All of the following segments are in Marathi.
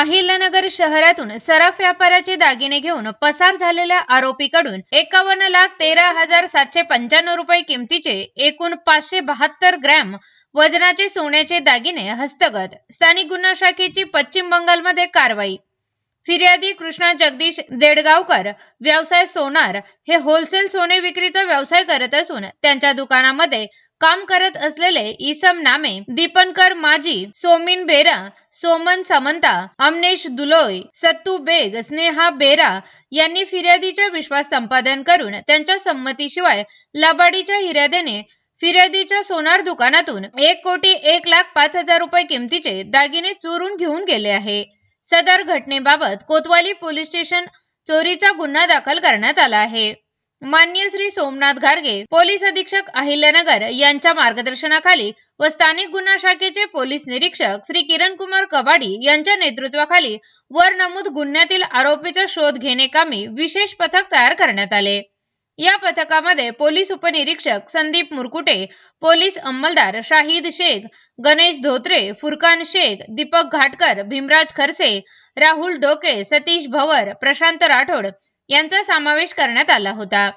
अहिल्यानगर शहरातून सराफ व्यापाराचे दागिने घेऊन पसार झालेल्या आरोपीकडून एकावन्न लाख तेरा हजार सातशे पंच्याण्णव रुपये किमतीचे एकूण पाचशे बहात्तर ग्रॅम वजनाचे सोन्याचे दागिने हस्तगत. स्थानिक गुन्हा शाखेची पश्चिम बंगालमध्ये कारवाई. फिर्यादी कृष्णा जगदीश देडगावकर व्यवसाय सोनार हे होलसेल सोने विक्रीचा व्यवसाय करत असून त्यांच्या दुकानामध्ये काम करत असलेले इसम नामे दीपनकर माजी सोमिन बेरा सोमन समंता अमनेश दुलोय सत्तू बेग स्नेहा बेरा यांनी फिर्यादीचा विश्वास संपादन करून त्यांच्या संमतीशिवाय लबाडीच्या हिर्यादेने फिर्यादीच्या सोनार दुकानातून एक कोटी एक लाख पाच हजार रुपये किमतीचे दागिने चोरून घेऊन गेले आहे. सदर घटनेबाबत कोतवाली पोलीस स्टेशन चोरीचा गुन्हा दाखल करण्यात आला आहे. मान्य श्री सोमनाथ घारगे पोलीस अधीक्षक अहिल्यानगर यांच्या मार्गदर्शनाखाली व स्थानिक गुन्हा शाखेचे पोलीस निरीक्षक श्री किरण कुमार कबाडी यांच्या नेतृत्वाखाली वर नमूद गुन्ह्यातील आरोपीचा शोध घेणे कामी विशेष पथक तयार करण्यात आले. या पथकामध्ये पोलीस उपनिरीक्षक संदीप मुरकुटे पोलीस अंमलदार शाहिद शेख गणेश धोत्रे फुरकान शेख दीपक घाटकर भीमराज खरसे राहुल डोके सतीश भवर प्रशांत राठोड यांचा समावेश करण्यात आला होता.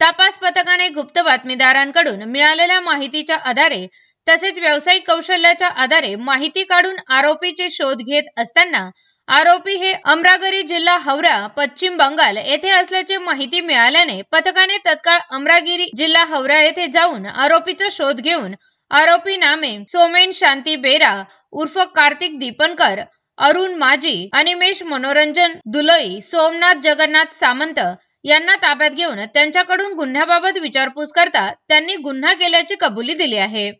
तपास पथकाने गुप्त बातमीदारांकडून मिळालेल्या माहितीच्या आधारे तसेच व्यावसायिक कौशल्याच्या आधारे माहिती काढून आरोपीचे शोध घेत असताना आरोपी हे अमरागरी जिल्हा हावरा पश्चिम बंगाल येथे असल्याची माहिती मिळाल्याने पथकाने तत्काळ अमरागिरी जिल्हा हावरा येथे जाऊन आरोपीचा शोध घेऊन आरोपी नामे सोमेन शांती बेरा उर्फ कार्तिक दीपनकर अरुण माजी अनिमेश मनोरंजन दुलई सोमनाथ जगन्नाथ सामंत यांना ताब्यात घेऊन त्यांच्याकडून गुन्ह्याबाबत विचारपूस करता त्यांनी गुन्हा केल्याची कबुली दिली आहे.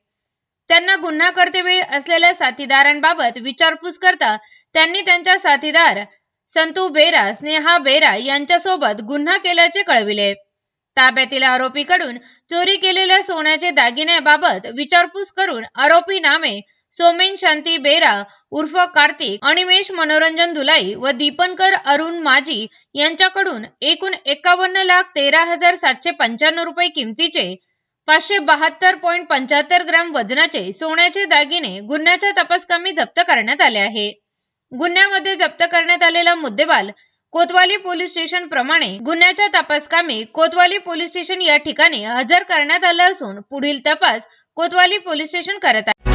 त्यांना गुन्हा करतेवेळी असलेल्या साथीदारांबाबत विचारपूस करता त्यांनी त्यांच्या साथीदार संतू बेरा स्नेहा बेरा यांच्यासोबत गुन्हा केल्याचे कळविले. ताब्यातील आरोपीकडून चोरी केलेल्या सोन्याचे दागिन्याबाबत विचारपूस करून आरोपी नामे सोमेन शांती बेरा उर्फ कार्तिक अनिमेश मनोरंजन दुलाई व दीपनकर अरुण माजी यांच्याकडून एकूण एकावन्न लाख तेरा हजार सातशे पंच्याण्णव रुपये किमतीचे पाचशे बहात्तर पॉईंट पंच्याहत्तर ग्रॅम वजनाचे सोन्याचे दागिने गुन्ह्याच्या तपासकामी जप्त करण्यात आले आहे. गुन्ह्यामध्ये जप्त करण्यात आलेला मुद्देबाल कोतवाली पोलीस स्टेशन प्रमाणे गुन्ह्याच्या तपासकामी कोतवाली पोलीस स्टेशन या ठिकाणी हजर करण्यात आलं असून पुढील तपास कोतवाली पोलीस स्टेशन करत आहे.